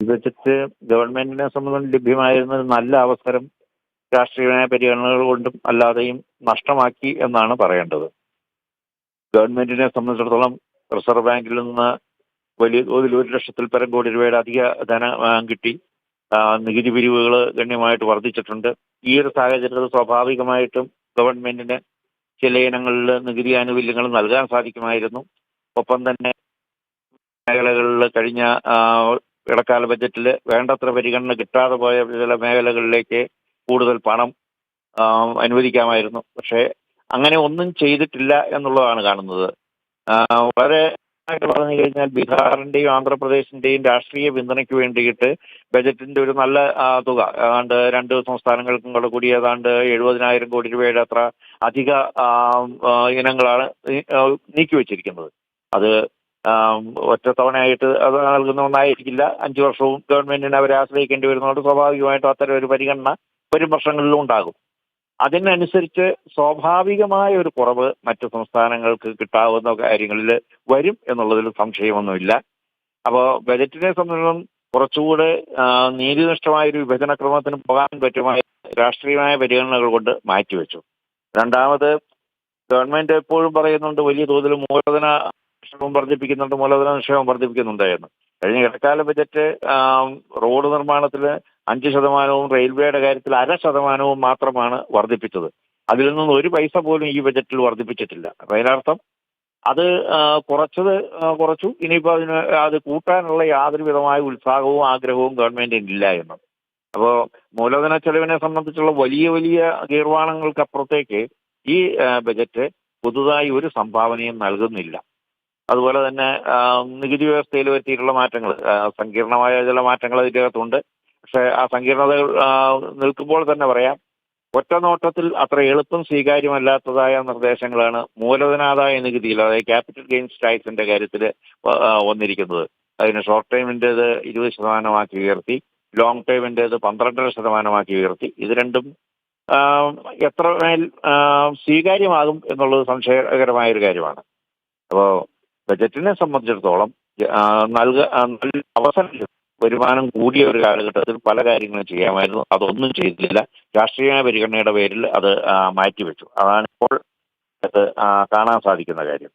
Budget ഗവൺമെന്റിനെ സംബന്ധിച്ച് ലഭ്യമായിരുന്ന ഒരു നല്ല അവസരം രാഷ്ട്രീയമായ പരിഗണനകൾ കൊണ്ടും അല്ലാതെയും നഷ്ടമാക്കി എന്നാണ് പറയേണ്ടത്. ഗവൺമെന്റിനെ സംബന്ധിച്ചിടത്തോളം റിസർവ് ബാങ്കിൽ നിന്ന് വലിയ തോതിൽ ഒരു ലക്ഷത്തിൽ പരം കോടി രൂപയുടെ അധിക ധനം കിട്ടി. നികുതി പിരിവുകൾ ഗണ്യമായിട്ട് വർദ്ധിച്ചിട്ടുണ്ട്. ഈ ഒരു സാഹചര്യത്തിൽ സ്വാഭാവികമായിട്ടും ഗവൺമെന്റിന് ചില ഇനങ്ങളിൽ നികുതി ആനുകൂല്യങ്ങൾ നൽകാൻ സാധിക്കുമായിരുന്നു. ഒപ്പം തന്നെ മേഖലകളിൽ കഴിഞ്ഞ ഇടക്കാല ബജറ്റിൽ വേണ്ടത്ര പരിഗണന കിട്ടാതെ പോയ ചില മേഖലകളിലേക്ക് കൂടുതൽ പണം അനുവദിക്കാമായിരുന്നു. പക്ഷേ അങ്ങനെ ഒന്നും ചെയ്തിട്ടില്ല എന്നുള്ളതാണ് കാണുന്നത്. വളരെ പറഞ്ഞു കഴിഞ്ഞാൽ ബീഹാറിന്റെയും ആന്ധ്രാപ്രദേശിന്റെയും രാഷ്ട്രീയ പിന്തുണയ്ക്ക് വേണ്ടിയിട്ട് ബജറ്റിന്റെ ഒരു നല്ല തുക. ഏതാണ്ട് രണ്ട് സംസ്ഥാനങ്ങൾക്കും കൂടെ കൂടി ഏതാണ്ട് എഴുപതിനായിരം കോടി രൂപയുടെ അത്ര അധിക ഇനങ്ങളാണ് നീക്കിവെച്ചിരിക്കുന്നത്. അത് ഒറ്റത്തവണയായിട്ട് അത് നൽകുന്ന ഒന്നായിരിക്കില്ല അഞ്ചു വർഷവും ഗവൺമെന്റിനെ അവരെ ആശ്രയിക്കേണ്ടി വരുന്നതുകൊണ്ട് സ്വാഭാവികമായിട്ടും അത്തരം ഒരു പരിഗണന വരും വർഷങ്ങളിലും ഉണ്ടാകും. അതിനനുസരിച്ച് സ്വാഭാവികമായ ഒരു കുറവ് മറ്റ് സംസ്ഥാനങ്ങൾക്ക് കിട്ടാവുന്ന കാര്യങ്ങളിൽ വരും എന്നുള്ളതിൽ സംശയമൊന്നുമില്ല. അപ്പോൾ ബജറ്റിനെ സംബന്ധിച്ചും കുറച്ചുകൂടെ നീതിനിഷ്ഠമായ ഒരു വിഭജനക്രമത്തിന് പോകാൻ പറ്റുമായ രാഷ്ട്രീയമായ പരിഗണനകൾ കൊണ്ട് മാറ്റിവെച്ചു. രണ്ടാമത് ഗവൺമെന്റ് എപ്പോഴും പറയുന്നുണ്ട് വലിയ തോതിൽ മൂലധന നിക്ഷേപം വർദ്ധിപ്പിക്കുന്നുണ്ട് മൂലധന നിക്ഷേപം വർദ്ധിപ്പിക്കുന്നുണ്ടായിരുന്നു. കഴിഞ്ഞ ഇടക്കാല ബജറ്റ് റോഡ് നിർമ്മാണത്തിൽ അഞ്ച് ശതമാനവും റെയിൽവേയുടെ കാര്യത്തിൽ അര ശതമാനവും മാത്രമാണ് വർദ്ധിപ്പിച്ചത്. അതിൽ നിന്ന് ഒരു പൈസ പോലും ഈ ബജറ്റിൽ വർദ്ധിപ്പിച്ചിട്ടില്ല. അതിനർത്ഥം അത് കുറച്ചത് കുറച്ചു. ഇനിയിപ്പോൾ അതിന് അത് കൂട്ടാനുള്ള യാതൊരു വിധമായ ഉത്സാഹവും ആഗ്രഹവും ഗവൺമെന്റിന് ഇല്ല എന്ന്. അപ്പോൾ മൂലധന ചെലവിനെ സംബന്ധിച്ചുള്ള വലിയ വലിയ ഗീർവാണങ്ങൾക്കപ്പുറത്തേക്ക് ഈ ബജറ്റ് പുതുതായി ഒരു സംഭാവനയും നൽകുന്നില്ല. അതുപോലെ തന്നെ നികുതി വ്യവസ്ഥയിൽ വരുത്തിയിട്ടുള്ള മാറ്റങ്ങൾ സങ്കീർണമായ ചില മാറ്റങ്ങൾ ഇതിനകത്തുണ്ട് പക്ഷേ ആ സങ്കീർണതകൾ നിൽക്കുമ്പോൾ തന്നെ പറയാം ഒറ്റ നോട്ടത്തിൽ അത്ര എളുപ്പം സ്വീകാര്യമല്ലാത്തതായ നിർദ്ദേശങ്ങളാണ് മൂലധനാദായ നികുതിയിൽ അതായത് ക്യാപിറ്റൽ ഗെയിൻസ് ടാക്സിന്റെ കാര്യത്തിൽ വന്നിരിക്കുന്നത്. അതിന് ഷോർട്ട് ടൈമിന്റെത് ഇരുപത് ശതമാനമാക്കി ഉയർത്തി ലോങ് ടൈമിന്റെത് പന്ത്രണ്ടര ശതമാനമാക്കി ഉയർത്തി. ഇത് രണ്ടും എത്ര മേൽ സ്വീകാര്യമാകും എന്നുള്ളത് സംശയകരമായൊരു കാര്യമാണ്. അപ്പോൾ ബജറ്റിനെ സംബന്ധിച്ചിടത്തോളം നൽക നല്ല അവസരം വരുമാനം കൂടിയ ഒരു കാലഘട്ടത്തിൽ പല കാര്യങ്ങളും ചെയ്യാമായിരുന്നു. അതൊന്നും ചെയ്തില്ല. രാഷ്ട്രീയ പരിഗണനയുടെ പേരിൽ അത് മാറ്റിവെച്ചു. അതാണ് ഇപ്പോൾ അത് കാണാൻ സാധിക്കുന്ന കാര്യം.